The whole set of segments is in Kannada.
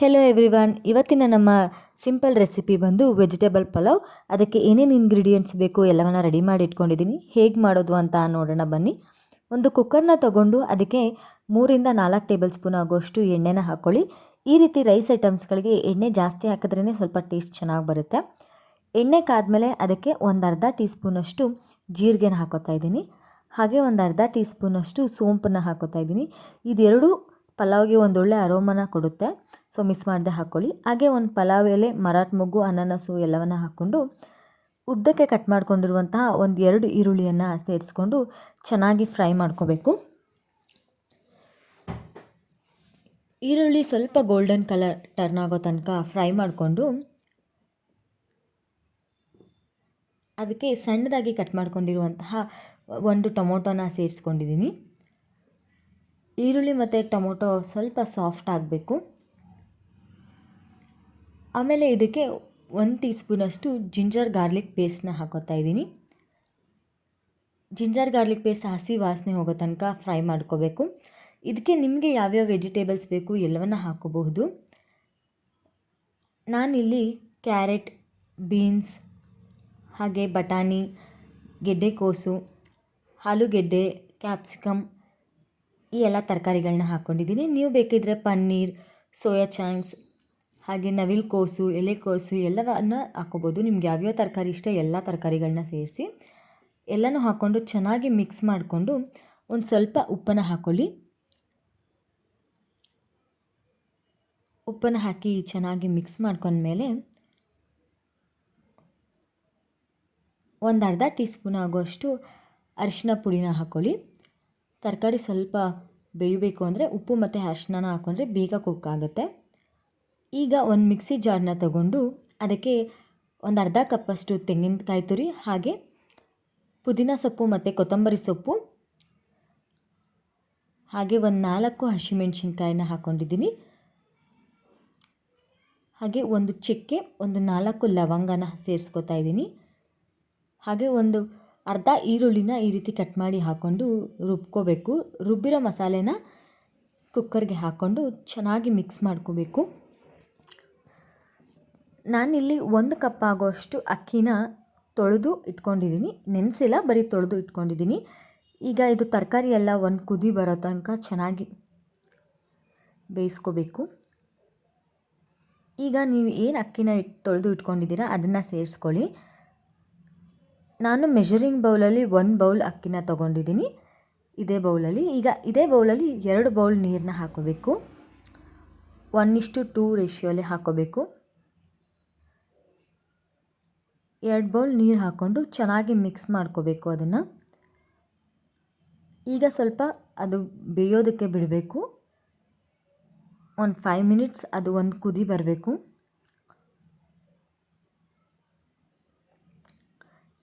ಹೆಲೋ ಎವ್ರಿವನ್ ಇವತ್ತಿನ ನಮ್ಮ ಸಿಂಪಲ್ ರೆಸಿಪಿ ಬಂದು ವೆಜಿಟೇಬಲ್ ಪಲಾವ್. ಅದಕ್ಕೆ ಏನೇನು ಇಂಗ್ರೀಡಿಯೆಂಟ್ಸ್ ಬೇಕು ಎಲ್ಲವನ್ನ ರೆಡಿ ಮಾಡಿ ಇಟ್ಕೊಂಡಿದ್ದೀನಿ. ಹೇಗೆ ಮಾಡೋದು ಅಂತ ನೋಡೋಣ ಬನ್ನಿ. ಒಂದು ಕುಕ್ಕರ್ನ ತಗೊಂಡು ಅದಕ್ಕೆ ಮೂರಿಂದ ನಾಲ್ಕು ಟೇಬಲ್ ಸ್ಪೂನ್ ಆಗುವಷ್ಟು ಎಣ್ಣೆನ ಹಾಕ್ಕೊಳ್ಳಿ ಈ ರೀತಿ ರೈಸ್ ಐಟಮ್ಸ್ಗಳಿಗೆ ಎಣ್ಣೆ ಜಾಸ್ತಿ ಹಾಕಿದ್ರೇ ಸ್ವಲ್ಪ ಟೇಸ್ಟ್ ಚೆನ್ನಾಗಿ ಬರುತ್ತೆ. ಎಣ್ಣೆ ಕಾದ್ಮೇಲೆ ಅದಕ್ಕೆ ಒಂದು ಅರ್ಧ ಟೀ ಸ್ಪೂನಷ್ಟು ಜೀರಿಗೆನ ಹಾಕೋತಾ ಇದ್ದೀನಿ. ಹಾಗೆ ಒಂದು ಅರ್ಧ ಟೀ ಸ್ಪೂನಷ್ಟು ಸೋಂಪನ್ನು ಹಾಕೋತಾ ಇದ್ದೀನಿ. ಇದೆರಡು ಪಲಾವ್ಗೆ ಒಂದೊಳ್ಳೆ ಅರೋಮನ ಕೊಡುತ್ತೆ. ಸೊ ಮಿಸ್ ಮಾಡದೆ ಹಾಕ್ಕೊಳ್ಳಿ ಹಾಗೆ ಒಂದು ಪಲಾವ್ ಎಲೆ, ಮರಾಠ ಮೊಗ್ಗು, ಅನಾನಸು ಎಲ್ಲವನ್ನು ಹಾಕ್ಕೊಂಡು ಉದ್ದಕ್ಕೆ ಕಟ್ ಮಾಡಿಕೊಂಡಿರುವಂತಹ ಒಂದು ಎರಡು ಈರುಳ್ಳಿಯನ್ನು ಸೇರಿಸ್ಕೊಂಡು ಚೆನ್ನಾಗಿ ಫ್ರೈ ಮಾಡ್ಕೋಬೇಕು. ಈರುಳ್ಳಿ ಸ್ವಲ್ಪ ಗೋಲ್ಡನ್ ಕಲರ್ ಟರ್ನ್ ಆಗೋ ತನಕ ಫ್ರೈ ಮಾಡಿಕೊಂಡು ಅದಕ್ಕೆ ಸಣ್ಣದಾಗಿ ಕಟ್ ಮಾಡ್ಕೊಂಡಿರುವಂತಹ ಒಂದು ಟೊಮೊಟೊನ ಸೇರಿಸ್ಕೊಂಡಿದ್ದೀನಿ. ಈರುಳ್ಳಿ ಮತ್ತು ಟೊಮೊಟೊ ಸ್ವಲ್ಪ ಸಾಫ್ಟ್ ಆಗಬೇಕು. ಆಮೇಲೆ ಇದಕ್ಕೆ ಒಂದು ಟೀ ಸ್ಪೂನಷ್ಟು ಜಿಂಜರ್ ಗಾರ್ಲಿಕ್ ಪೇಸ್ಟ್ನ ಹಾಕೋತಾ ಇದ್ದೀನಿ. ಜಿಂಜರ್ ಗಾರ್ಲಿಕ್ ಪೇಸ್ಟ್ ಹಸಿ ವಾಸನೆ ಹೋಗೋ ತನಕ ಫ್ರೈ ಮಾಡ್ಕೋಬೇಕು. ಇದಕ್ಕೆ ನಿಮಗೆ ಯಾವ್ಯಾವ ವೆಜಿಟೇಬಲ್ಸ್ ಬೇಕು ಎಲ್ಲವನ್ನ ಹಾಕೋಬಹುದು. ನಾನಿಲ್ಲಿ ಕ್ಯಾರೆಟ್ ಬೀನ್ಸ್ ಹಾಗೆ ಬಟಾಣಿ ಗೆಡ್ಡೆಕೋಸು ಆಲೂಗೆಡ್ಡೆ ಕ್ಯಾಪ್ಸಿಕಮ್ ಈ ಎಲ್ಲ ತರಕಾರಿಗಳನ್ನ ಹಾಕ್ಕೊಂಡಿದ್ದೀನಿ ನೀವು ಬೇಕಿದ್ದರೆ ಪನ್ನೀರ್, ಸೋಯಾ ಚಾಂಕ್ಸ್ ಹಾಗೆ ನವಿಲ್ ಕೋಸು ಎಲೆಕೋಸು ಎಲ್ಲವನ್ನು ಹಾಕೋಬೋದು. ನಿಮ್ಗೆ ಯಾವ್ಯಾವ ತರಕಾರಿ ಇಷ್ಟ ಎಲ್ಲ ತರಕಾರಿಗಳನ್ನ ಸೇರಿಸಿ ಎಲ್ಲನೂ ಹಾಕ್ಕೊಂಡು ಚೆನ್ನಾಗಿ ಮಿಕ್ಸ್ ಮಾಡಿಕೊಂಡು ಒಂದು ಸ್ವಲ್ಪ ಉಪ್ಪನ್ನು ಹಾಕ್ಕೊಳ್ಳಿ ಉಪ್ಪನ್ನು ಹಾಕಿ ಚೆನ್ನಾಗಿ ಮಿಕ್ಸ್ ಮಾಡ್ಕೊಂಡ್ಮೇಲೆ ಒಂದು ಅರ್ಧ ಟೀ ಸ್ಪೂನ್ ಆಗುವಷ್ಟು ಅರಿಶಿನ ಪುಡಿನ ಹಾಕ್ಕೊಳ್ಳಿ ತರಕಾರಿ ಸ್ವಲ್ಪ ಬೇಯಬೇಕು ಅಂದರೆ ಉಪ್ಪು ಮತ್ತು ಅರಿಶಿನ ಹಾಕ್ಕೊಂಡ್ರೆ ಬೇಗ ಕುಕ್ ಆಗುತ್ತೆ. ಈಗ ಒಂದು ಮಿಕ್ಸಿ ಜಾರ್ನ ತಗೊಂಡು ಅದಕ್ಕೆ ಒಂದು ಅರ್ಧ ಕಪ್ಪಷ್ಟು ತೆಂಗಿನಕಾಯಿ ತುರಿ, ಹಾಗೆ ಪುದೀನ ಸೊಪ್ಪು ಮತ್ತು ಕೊತ್ತಂಬರಿ ಸೊಪ್ಪು, ಹಾಗೆ ಒಂದು ನಾಲ್ಕು ಹಸಿಮೆಣ್ಸಿನ್ಕಾಯಿನ ಹಾಕ್ಕೊಂಡಿದ್ದೀನಿ ಹಾಗೆ ಒಂದು ಚಕ್ಕೆ, ಒಂದು ನಾಲ್ಕು ಲವಂಗನ ಸೇರಿಸ್ಕೊತಾ ಇದ್ದೀನಿ. ಹಾಗೆ ಒಂದು ಅರ್ಧ ಈರುಳ್ಳಿನ ಈ ರೀತಿ ಕಟ್ ಮಾಡಿ ಹಾಕ್ಕೊಂಡು ರುಬ್ಕೋಬೇಕು. ರುಬ್ಬಿರೋ ಮಸಾಲೆನ ಕುಕ್ಕರ್ಗೆ ಹಾಕ್ಕೊಂಡು ಚೆನ್ನಾಗಿ ಮಿಕ್ಸ್ ಮಾಡ್ಕೋಬೇಕು. ನಾನಿಲ್ಲಿ ಒಂದು ಕಪ್ ಆಗೋಷ್ಟು ಅಕ್ಕಿನ ತೊಳೆದು ಇಟ್ಕೊಂಡಿದ್ದೀನಿ. ನೆನೆಸಿಲ್ಲ, ಬರೀ ತೊಳೆದು ಇಟ್ಕೊಂಡಿದ್ದೀನಿ. ಈಗ ಇದು ತರಕಾರಿ ಎಲ್ಲ ಒಂದು ಕುದಿ ಬರೋ ತನಕ ಚೆನ್ನಾಗಿ ಬೇಯಿಸ್ಕೋಬೇಕು. ಈಗ ನೀವು ಏನು ಅಕ್ಕಿನ ಇಟ್ ತೊಳೆದು ಇಟ್ಕೊಂಡಿದ್ದೀರಾ, ಅದನ್ನು ಸೇರಿಸ್ಕೊಳ್ಳಿ. ನಾನು ಮೆಷರಿಂಗ್ ಬೌಲಲ್ಲಿ ಒಂದು ಬೌಲ್ ಅಕ್ಕಿನ ತೊಗೊಂಡಿದ್ದೀನಿ. ಇದೇ ಬೌಲಲ್ಲಿ ಈಗ ಇದೇ ಬೌಲಲ್ಲಿ ಎರಡು ಬೌಲ್ ನೀರನ್ನ ಹಾಕೋಬೇಕು. ಒನ್ ಇಷ್ಟು ಟೂ ರೇಷಿಯೋಲಿ ಹಾಕೋಬೇಕು. ಎರಡು ಬೌಲ್ ನೀರು ಹಾಕ್ಕೊಂಡು ಚೆನ್ನಾಗಿ ಮಿಕ್ಸ್ ಮಾಡ್ಕೋಬೇಕು ಅದನ್ನು. ಈಗ ಸ್ವಲ್ಪ ಅದು ಬೇಯೋದಕ್ಕೆ ಬಿಡಬೇಕು. ಒಂದು ಫೈವ್ ಮಿನಿಟ್ಸ್ ಅದು ಒಂದು ಕುದಿ ಬರಬೇಕು.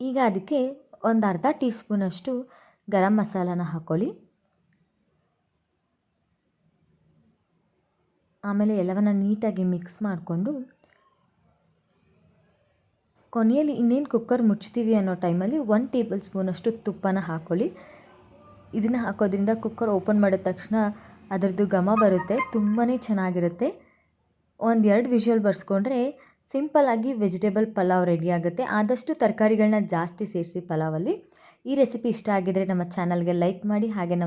ಈಗ ಅದಕ್ಕೆ ಒಂದು ಅರ್ಧ ಟೀ ಸ್ಪೂನಷ್ಟು ಗರಂ ಮಸಾಲಾನ ಹಾಕ್ಕೊಳ್ಳಿ. ಆಮೇಲೆ ಎಲ್ಲವನ್ನು ನೀಟಾಗಿ ಮಿಕ್ಸ್ ಮಾಡಿಕೊಂಡು ಕೊನೆಯಲ್ಲಿ ಇನ್ನೇನು ಕುಕ್ಕರ್ ಮುಚ್ತೀವಿ ಅನ್ನೋ ಟೈಮಲ್ಲಿ ಒನ್ ಟೇಬಲ್ ಸ್ಪೂನಷ್ಟು ತುಪ್ಪನ ಹಾಕ್ಕೊಳ್ಳಿ. ಇದನ್ನು ಹಾಕೋದ್ರಿಂದ ಕುಕ್ಕರ್ ಓಪನ್ ಮಾಡಿದ ತಕ್ಷಣ ಅದರದ್ದು ಘಮ ಬರುತ್ತೆ ತುಂಬಾ ಚೆನ್ನಾಗಿರುತ್ತೆ. ಒಂದು ಎರಡು ವಿಷುವಲ್ ಬರ್ಸ್ಕೊಂಡ್ರೆ ಸಿಂಪಲ್ಲಾಗಿ ವೆಜಿಟೇಬಲ್ ಪಲಾವ್ ರೆಡಿ ಆಗುತ್ತೆ. ಆದಷ್ಟು ತರಕಾರಿಗಳನ್ನ ಜಾಸ್ತಿ ಸೇರಿಸಿ ಪಲಾವಲ್ಲಿ. ಈ ರೆಸಿಪಿ ಇಷ್ಟ ಆಗಿದ್ರೆ ನಮ್ಮ ಚಾನಲ್ಗೆ ಲೈಕ್ ಮಾಡಿ, ಹಾಗೆ ನಮ್ಮ